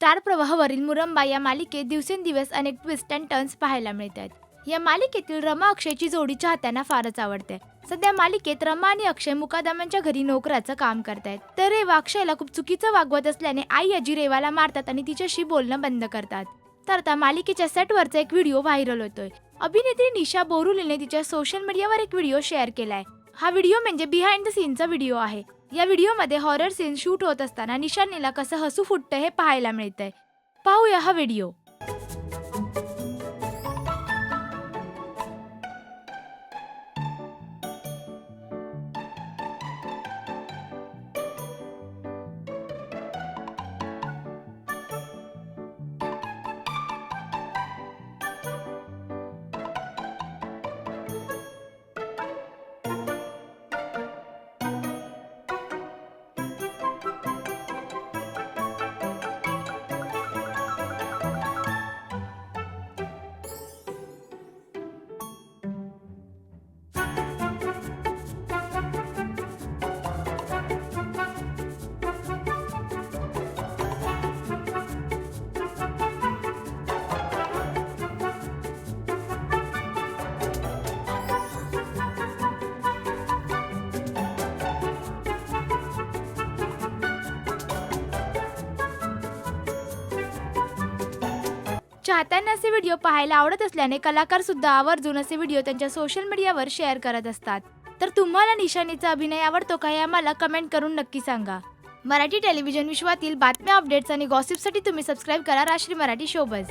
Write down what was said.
Star प्रवाहावरील Muramba या मालिकेत दिवसेंदिवस अनेक ट्विस्ट अँड टर्न्स पाहायला मिळत आहेत या मालिकेतील रमा अक्षयची जोडी चाहत्यांना फारच आवडते. सध्या मालिकेत रमा आणि अक्षय मुकादमांच्या घरी नोकराचं काम करतायत. तर रेवा अक्षयला खूप चुकीचं वागवत असल्याने आई आजी रेवाला मारतात आणि तिच्याशी बोलणं बंद करतात. तर आता मालिकेच्या सेटवरचा एक व्हिडिओ व्हायरल होतोय. अभिनेत्री निशा बोरुलीने तिच्या सोशल मीडियावर एक व्हिडिओ शेअर केलाय. हा व्हिडिओ म्हणजे बिहाइंड द सीनचा व्हिडिओ आहे. या व्हिडिओमध्ये हॉरर सीन शूट होत असताना निशानीला कसं हसू फुटतं हे पाहायला मिळतंय. पाहूया हा व्हिडिओ. चाहत्यांना असे व्हिडिओ पाहायला आवडत असल्याने कलाकार सुद्धा आवर्जून असे व्हिडिओ त्यांच्या सोशल मीडियावर शेअर करत असतात. तर तुम्हाला निशानीचा अभिनय आवडतो का हे आम्हाला कमेंट करून नक्की सांगा. मराठी टेलिव्हिजन विश्वातील बातम्या अपडेट्स आणि गॉसिपसाठी तुम्ही सबस्क्राईब करा राष्ट्रीय मराठी शोबज